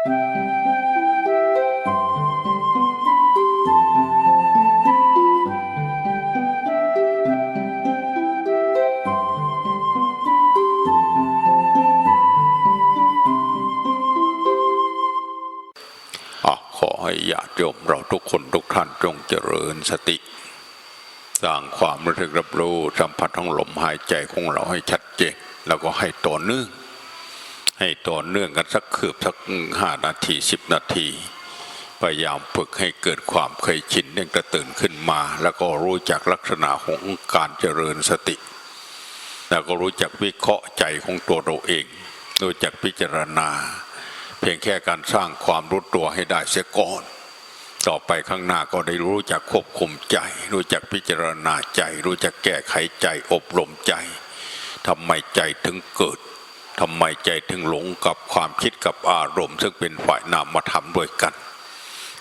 อะขอให้ญาติโยมเราทุกคนทุกท่านจงเจริญสติ สร้างความรู้สึกรับรู้สัมผัสของลมหายใจของเราให้ชัดเจนแล้วก็ให้ต่อเนื่อง ให้ต่อเนื่องกันสักคืบสักห้านาทีสิบนาที พยายามฝึกให้เกิดความเคยชินเนื่องกระตื่นขึ้นมา แล้วก็รู้จักลักษณะของการเจริญสติ แล้วก็รู้จักวิเคราะห์ใจของตัวเราเอง รู้จักพิจารณา เพียงแค่การสร้างความรู้ตัวให้ได้เสียก่อนต่อไปข้างหน้าก็ได้รู้จักควบคุมใจ รู้จักพิจารณาใจ รู้จักแก้ไขใจอบรมใจทำไมใจถึงเกิด ทำไมใจถึงหลงกับความคิดกับอารมณ์ ซึ่งเป็นฝ่ายนามธรรมด้วยกัน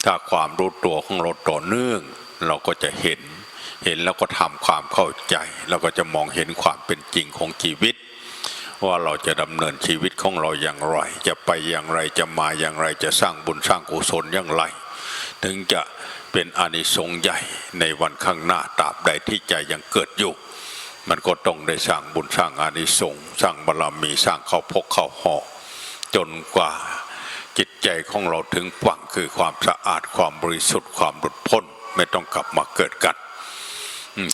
ถ้าความรู้ตัวของเราต่อเนื่อง เราก็จะเห็น เห็นแล้วก็ทำความเข้าใจแล้วก็จะมองเห็นความเป็นจริงของชีวิต ว่าเราจะดำเนินชีวิตของเราอย่างไร จะไปอย่างไรจะมาอย่างไรจะสร้างบุญสร้างกุศลอย่างไร ถึงจะเป็นอานิสงส์ใหญ่ในวันข้างหน้าตราบใดที่ใจยังเกิดอยู่ มันก็ต้องได้สร้างบุญสร้างอานิสงส์สร้างบารมีสร้างเข้าพกเข้าหอกจนกว่าจิตใจของเราถึงฝั่งคือความสะอาดความบริสุทธิ์ความหลุดพ้นไม่ต้องกลับมาเกิดกัน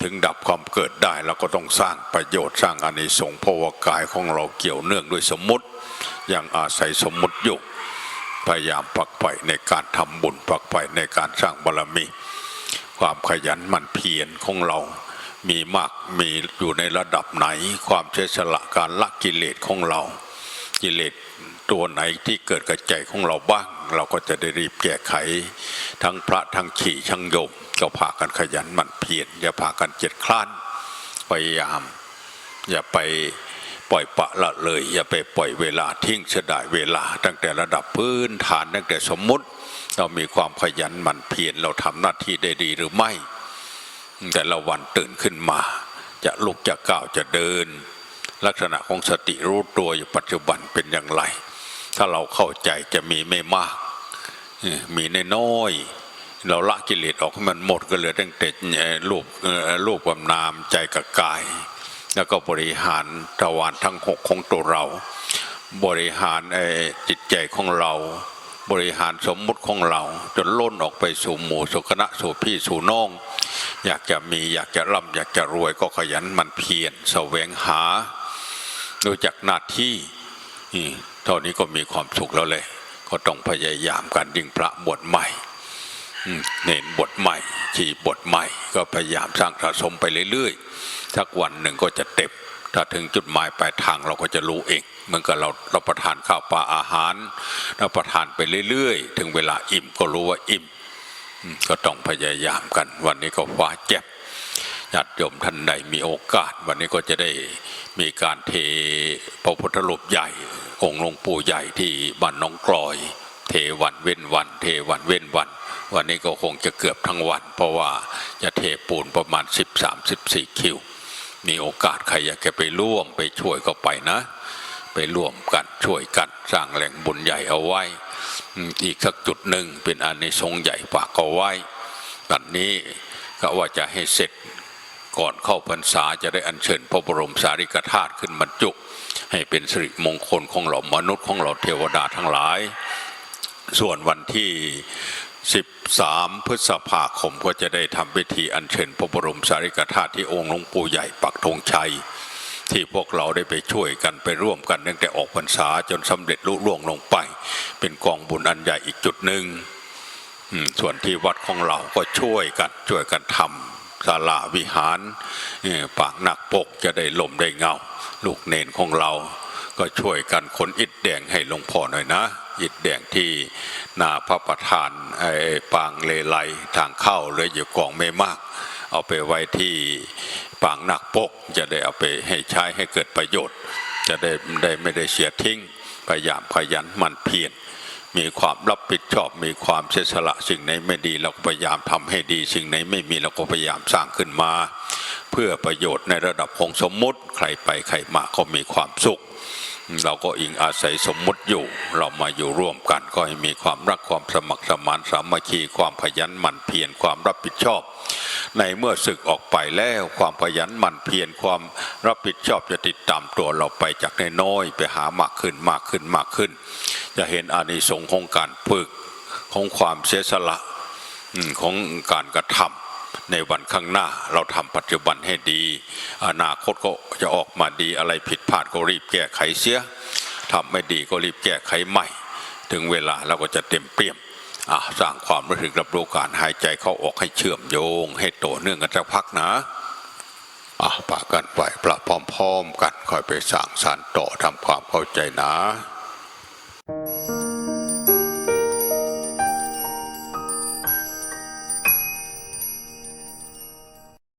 ถึงดับความเกิดได้เราก็ต้องสร้างประโยชน์สร้างอานิสงส์เพราะว่ากายของเราเกี่ยวเนื่องด้วยสมมติอย่างอาศัยสมมติอยู่พยายามปักไฟในการทำบุญปักไฟในการสร้างบารมี ความขยันหมั่นเพียรของเรา มีมากมีอยู่ในระดับไหน ความเฉสละการละกิเลสของเรา กิเลสตัวไหนที่เกิดกับใจของเราบ้าง เราก็จะได้รีบแก้ไข ทั้งพระทั้งขี่ทั้งโยมก็พากันขยันหมั่นเพียรอย่าพากันเจ็ดคลานพยายาม อย่าไปปล่อยปะละเลย อย่าไปปล่อยเวลาทิ้งเสียดายเวลา ตั้งแต่ระดับพื้นฐานตั้งแต่สมมุติ เรามีความขยันหมั่นเพียรเราทำหน้าที่ได้ดีหรือไม่ แต่ละวันตื่นขึ้นมา จะลุกจะก้าวจะเดิน ลักษณะของสติรู้ตัวอยู่ปัจจุบันเป็นอย่างไร ถ้าเราเข้าใจจะมีไม่มาก มีน้อยเราละกิเลสออกให้มันหมดก็เหลือตั้งแต่เอ่อรูปรูปกับนามใจกับกาย แล้วก็บริหารทวารทั้งหกของตัวเรา บริหารจิตใจของเรา บริหารสมมุติของเรา จนล้นออกไปสู่หมู่สุคณะสู่พี่สู่น้อง อยากจะมีอยากจะร่ำอยากจะรวยก็ขยันมันเพียรแสวงหารู้จักหน้าที่นี่เท่านี้ก็มีความสุขแล้วเลย ก็ต้องพยายามกันยิ่งพระบวชใหม่เน้นบทใหม่ชีบทใหม่ ก็พยายามสร้างสะสมไปเรื่อยๆสักวันหนึ่งก็จะเต็มถ้าถึงจุดหมายปลายทางเราก็จะรู้เองเหมือนกับเราเราประทานข้าวปลาอาหารเราประทานไปเรื่อยๆ ถึงเวลาอิ่มก็รู้ว่าอิ่ม ก็ต้องพยายามกัน วันนี้ก็ฟ้าแจ่มญาติโยมท่านใดมีโอกาส วันนี้ก็จะได้มีการเทพระพุทธรูปใหญ่ องค์หลวงปู่ใหญ่ที่บ้านน้องกลอย เทวันเว้นวัน เทวันเว้นวัน วันนี้ก็คงจะเกือบทั้งวัน เพราะว่าจะเทปูนประมาณ 13-14 คิว มีโอกาสใครอยากจะไปร่วมไปช่วยก็ไปนะ ไปร่วมกันช่วยกันสร้างแหล่งบุญใหญ่เอาไว้ อีกสักจุดหนึ่งเป็นอานิสงส์ใหญ่ฝากเอาไว้ตัดนี้ก็ว่าจะให้เสร็จก่อนเข้าพรรษาจะได้อัญเชิญพระบรมสารีริกธาตุขึ้นบรรจุ ให้เป็นสิริมงคลของเรามนุษย์ของเราเทวดาทั้งหลาย ส่วนวันที่ 13 พฤษภาคมก็จะได้ทำพิธีอัญเชิญพระบรมสารีริกธาตุที่องค์หลวงปู่ใหญ่ปักธงชัย ที่พวกเราได้ไปช่วยกันไปร่วมกันตั้งแต่ออกพรรษาจนสำเร็จลุล่วงลงไป เป็นกองบุญอันใหญ่อีกจุดหนึ่งส่วนที่วัดของเราก็ช่วยกันช่วยกันทำศาลาวิหารปากหนักปกจะได้ลมได้เงา ลูกเนนของเราก็ช่วยกันขนอิฐแดงให้หลวงพ่อหน่อยนะ อิฐแดงที่นาพระประธานไอ้ปางเลไลทางเข้าเลยอยู่กองไม่มาก เอาไปไว้ที่ ปางหนักปก จะได้เอาไปให้ใช้ให้เกิดประโยชน์ จะได้ได้ไม่ได้เสียทิ้งพยายามขยันหมั่นเพียรมีความรับผิดชอบมีความเสียสละสิ่งไหนไม่ดีเราก็พยายามทำให้ดี สิ่งไหนไม่มีเราก็พยายามสร้างขึ้นมา เพื่อประโยชน์ในระดับของสมมุติใครไปใครมาก็มีความสุข เราก็อิงอาศัยสมมุติอยู่ เรามาอยู่ร่วมกันก็ให้มีความรักความสมัครสมานสามัคคีความขยันหมั่นเพียรความรับผิดชอบ ในเมื่อศึกออกไปแล้วความขยันหมั่นเพียรความรับผิดชอบจะติดตามตัวเราไปจากใน้อยไปหามากขึ้นมากขึ้นมากขึ้น จะเห็นอานิสงส์ของการฝึกของความเสียสละของการกระทำในวันข้างหน้าเราทำปัจจุบันให้ดี อนาคตก็จะออกมาดีอะไรผิดพลาดก็รีบแก้ไขเสียทำไม่ดีก็รีบแก้ไขใหม่ ถึงเวลาเราก็จะเต็มเปี่ยม สร้างความรู้สึกรับรู้การหายใจเข้าออกให้เชื่อมโยง ให้โตเนื่องกันสักพักนะอะปากันไปประพร้อมๆกันค่อยไปสั่งสารต่อทำความเข้าใจนะ